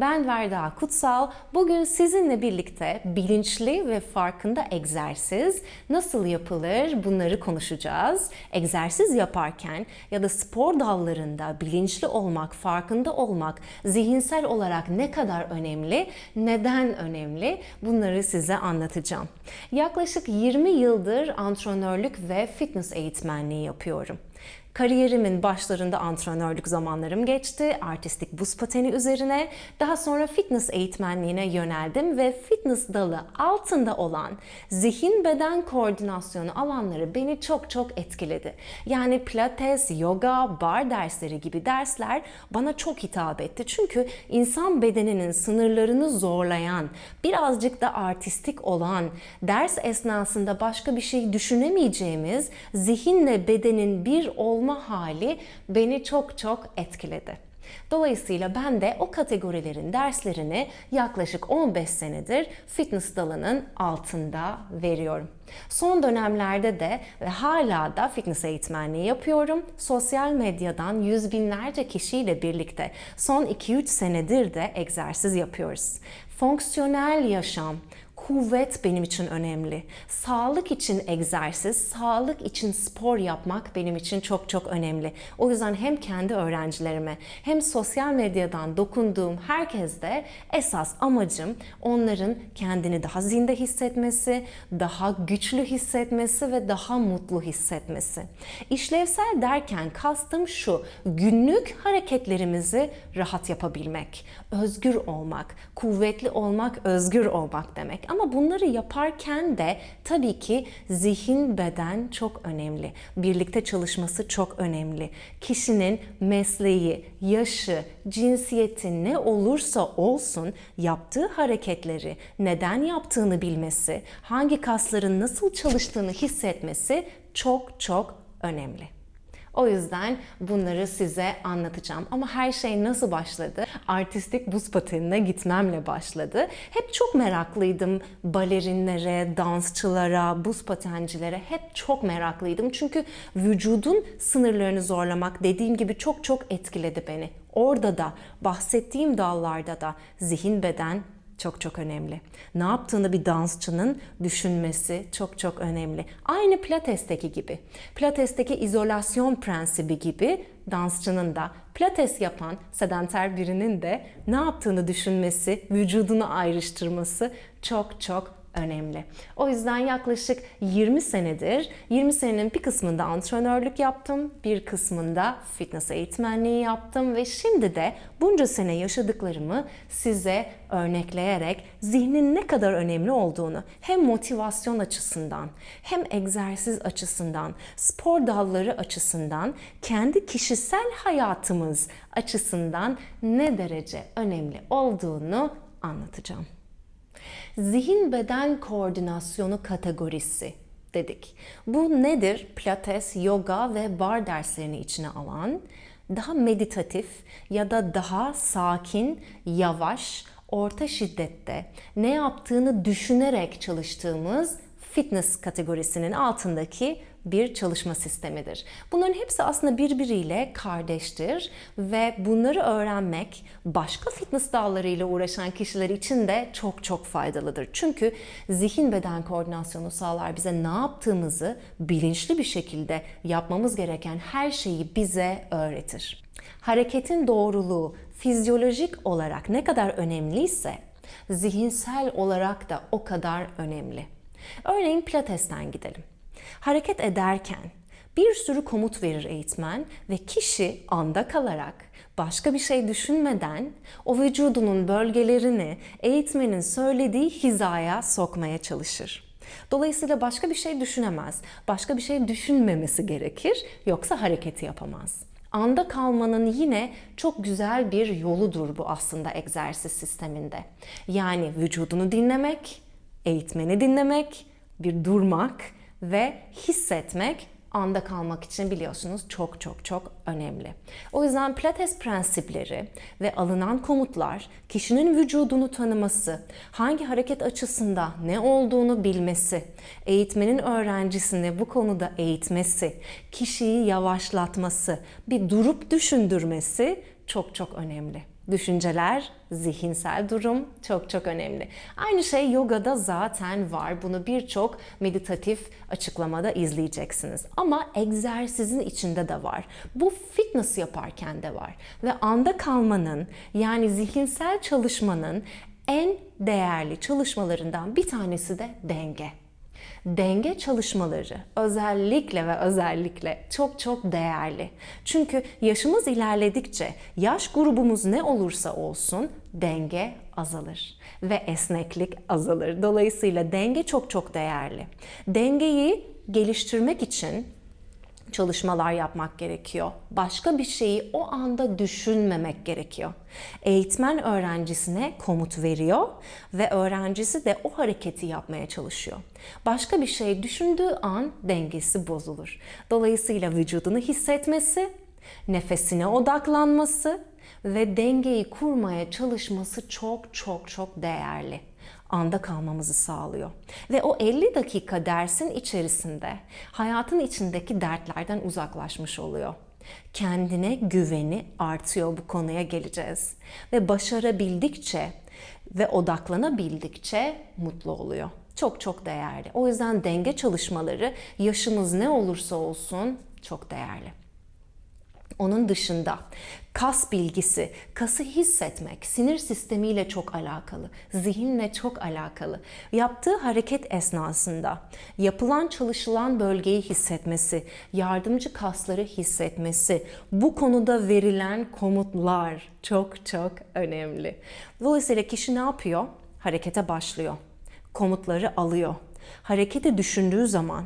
Ben Verda Kutsal. Bugün sizinle birlikte bilinçli ve farkında egzersiz nasıl yapılır bunları konuşacağız. Egzersiz yaparken ya da spor dallarında bilinçli olmak, farkında olmak zihinsel olarak ne kadar önemli, neden önemli bunları size anlatacağım. Yaklaşık 20 yıldır antrenörlük ve fitness eğitmenliği yapıyorum. Kariyerimin başlarında antrenörlük zamanlarım geçti. Artistik buz pateni üzerine. Daha sonra fitness eğitmenliğine yöneldim ve fitness dalı altında olan zihin beden koordinasyonu alanları beni çok çok etkiledi. Yani pilates, yoga, bar dersleri gibi dersler bana çok hitap etti. Çünkü insan bedeninin sınırlarını zorlayan, birazcık da artistik olan, ders esnasında başka bir şey düşünemeyeceğimiz zihinle bedenin bir olma hali beni çok çok etkiledi. Dolayısıyla ben de o kategorilerin derslerini yaklaşık 15 senedir fitness dalının altında veriyorum. Son dönemlerde de ve hala da fitness eğitmenliği yapıyorum. Sosyal medyadan yüz binlerce kişiyle birlikte son 2-3 senedir de egzersiz yapıyoruz. Fonksiyonel yaşam, kuvvet benim için önemli. Sağlık için egzersiz, sağlık için spor yapmak benim için çok çok önemli. O yüzden hem kendi öğrencilerime hem sosyal medyadan dokunduğum herkeste esas amacım onların kendini daha zinde hissetmesi, daha güçlü hissetmesi ve daha mutlu hissetmesi. İşlevsel derken kastım şu, günlük hareketlerimizi rahat yapabilmek, özgür olmak, kuvvetli olmak, özgür olmak demek. Ama bunları yaparken de tabii ki zihin beden çok önemli. Birlikte çalışması çok önemli. Kişinin mesleği, yaşı, cinsiyeti ne olursa olsun yaptığı hareketleri, neden yaptığını bilmesi, hangi kasların nasıl çalıştığını hissetmesi çok çok önemli. O yüzden bunları size anlatacağım. Ama her şey nasıl başladı? Artistik buz patenine gitmemle başladı. Hep çok meraklıydım balerinlere, dansçılara, buz patencilere. Hep çok meraklıydım. Çünkü vücudun sınırlarını zorlamak dediğim gibi çok çok etkiledi beni. Orada da bahsettiğim dallarda da zihin beden çok çok önemli. Ne yaptığını bir dansçının düşünmesi çok çok önemli. Aynı pilatesteki gibi. Pilatesteki izolasyon prensibi gibi dansçının da pilates yapan sedenter birinin de ne yaptığını düşünmesi, vücudunu ayrıştırması çok çok önemli. O yüzden yaklaşık 20 senedir, 20 senenin bir kısmında antrenörlük yaptım, bir kısmında fitness eğitmenliği yaptım ve şimdi de bunca sene yaşadıklarımı size örnekleyerek zihnin ne kadar önemli olduğunu hem motivasyon açısından hem egzersiz açısından, spor dalları açısından, kendi kişisel hayatımız açısından ne derece önemli olduğunu anlatacağım zihin beden koordinasyonu kategorisi dedik. Bu nedir? Pilates, yoga ve bar derslerini içine alan daha meditatif ya da daha sakin, yavaş, orta şiddette ne yaptığını düşünerek çalıştığımız fitness kategorisinin altındaki bir çalışma sistemidir. Bunların hepsi aslında birbiriyle kardeştir ve bunları öğrenmek başka fitness dallarıyla uğraşan kişiler için de çok çok faydalıdır. Çünkü zihin beden koordinasyonu sağlar bize ne yaptığımızı bilinçli bir şekilde yapmamız gereken her şeyi bize öğretir. Hareketin doğruluğu fizyolojik olarak ne kadar önemliyse zihinsel olarak da o kadar önemli. Örneğin pilatesten gidelim. Hareket ederken bir sürü komut verir eğitmen ve kişi anda kalarak başka bir şey düşünmeden o vücudunun bölgelerini eğitmenin söylediği hizaya sokmaya çalışır. Dolayısıyla başka bir şey düşünemez. Başka bir şey düşünmemesi gerekir yoksa hareketi yapamaz. Anda kalmanın yine çok güzel bir yoludur bu aslında egzersiz sisteminde. Yani vücudunu dinlemek, eğitmeni dinlemek, bir durmak ve hissetmek anda kalmak için biliyorsunuz çok çok çok önemli. O yüzden pilates prensipleri ve alınan komutlar kişinin vücudunu tanıması, hangi hareket açısında ne olduğunu bilmesi, eğitmenin öğrencisini bu konuda eğitmesi, kişiyi yavaşlatması, bir durup düşündürmesi çok çok önemli. Düşünceler, zihinsel durum çok çok önemli. Aynı şey yogada zaten var. Bunu birçok meditatif açıklamada izleyeceksiniz. Ama egzersizin içinde de var. Bu fitness yaparken de var. Ve anda kalmanın yani zihinsel çalışmanın en değerli çalışmalarından bir tanesi de denge denge çalışmaları özellikle ve özellikle çok çok değerli. Çünkü yaşımız ilerledikçe yaş grubumuz ne olursa olsun denge azalır ve esneklik azalır. Dolayısıyla denge çok çok değerli. Dengeyi geliştirmek için çalışmalar yapmak gerekiyor. Başka bir şeyi o anda düşünmemek gerekiyor. Eğitmen öğrencisine komut veriyor ve öğrencisi de o hareketi yapmaya çalışıyor. Başka bir şey düşündüğü an dengesi bozulur. Dolayısıyla vücudunu hissetmesi, nefesine odaklanması ve dengeyi kurmaya çalışması çok çok çok değerli anda kalmamızı sağlıyor. Ve o 50 dakika dersin içerisinde hayatın içindeki dertlerden uzaklaşmış oluyor. Kendine güveni artıyor bu konuya geleceğiz. Ve başarabildikçe ve odaklanabildikçe mutlu oluyor. Çok çok değerli. O yüzden denge çalışmaları yaşımız ne olursa olsun çok değerli. Onun dışında kas bilgisi, kası hissetmek sinir sistemiyle çok alakalı, zihinle çok alakalı. Yaptığı hareket esnasında yapılan çalışılan bölgeyi hissetmesi, yardımcı kasları hissetmesi, bu konuda verilen komutlar çok çok önemli. Dolayısıyla kişi ne yapıyor? Harekete başlıyor. Komutları alıyor. Hareketi düşündüğü zaman,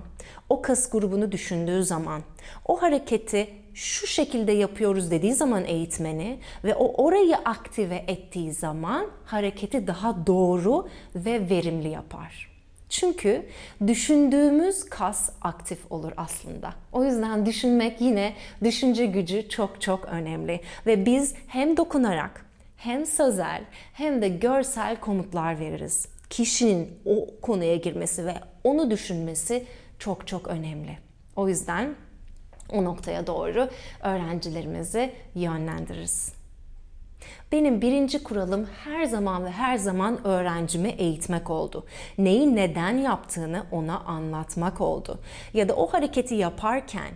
o kas grubunu düşündüğü zaman, o hareketi şu şekilde yapıyoruz dediği zaman eğitmeni ve o orayı aktive ettiği zaman hareketi daha doğru ve verimli yapar. Çünkü düşündüğümüz kas aktif olur aslında. O yüzden düşünmek yine düşünce gücü çok çok önemli ve biz hem dokunarak hem sözel hem de görsel komutlar veririz. Kişinin o konuya girmesi ve onu düşünmesi çok çok önemli. O yüzden o noktaya doğru öğrencilerimizi yönlendiririz. Benim birinci kuralım her zaman ve her zaman öğrencimi eğitmek oldu. Neyi neden yaptığını ona anlatmak oldu. Ya da o hareketi yaparken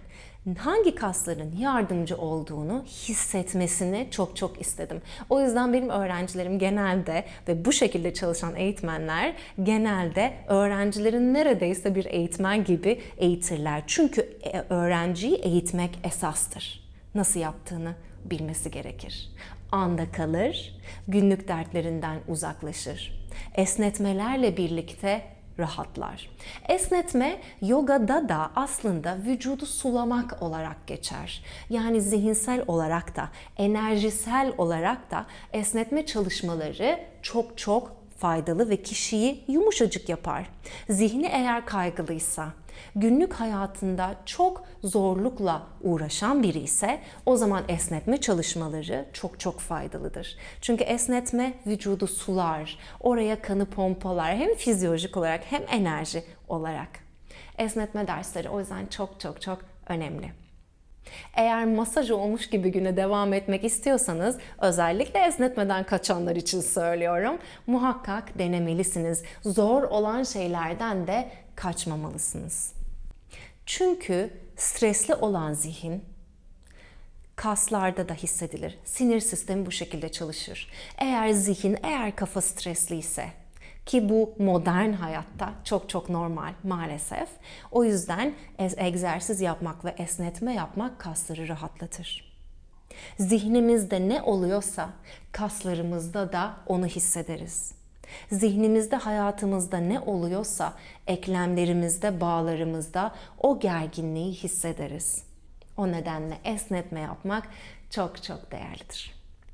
hangi kasların yardımcı olduğunu hissetmesini çok çok istedim. O yüzden benim öğrencilerim genelde ve bu şekilde çalışan eğitmenler genelde öğrencilerin neredeyse bir eğitmen gibi eğitirler. Çünkü e, öğrenciyi eğitmek esastır. Nasıl yaptığını bilmesi gerekir. Anda kalır, günlük dertlerinden uzaklaşır. Esnetmelerle birlikte rahatlar. Esnetme yogada da aslında vücudu sulamak olarak geçer. Yani zihinsel olarak da, enerjisel olarak da esnetme çalışmaları çok çok faydalı ve kişiyi yumuşacık yapar. Zihni eğer kaygılıysa, günlük hayatında çok zorlukla uğraşan biri ise o zaman esnetme çalışmaları çok çok faydalıdır. Çünkü esnetme vücudu sular, oraya kanı pompalar hem fizyolojik olarak hem enerji olarak. Esnetme dersleri o yüzden çok çok çok önemli. Eğer masaj olmuş gibi güne devam etmek istiyorsanız özellikle esnetmeden kaçanlar için söylüyorum. Muhakkak denemelisiniz. Zor olan şeylerden de kaçmamalısınız. Çünkü stresli olan zihin kaslarda da hissedilir. Sinir sistemi bu şekilde çalışır. Eğer zihin, eğer kafa stresli ise ki bu modern hayatta çok çok normal maalesef. O yüzden egzersiz yapmak ve esnetme yapmak kasları rahatlatır. Zihnimizde ne oluyorsa kaslarımızda da onu hissederiz. Zihnimizde, hayatımızda ne oluyorsa eklemlerimizde, bağlarımızda o gerginliği hissederiz. O nedenle esnetme yapmak çok çok değerlidir.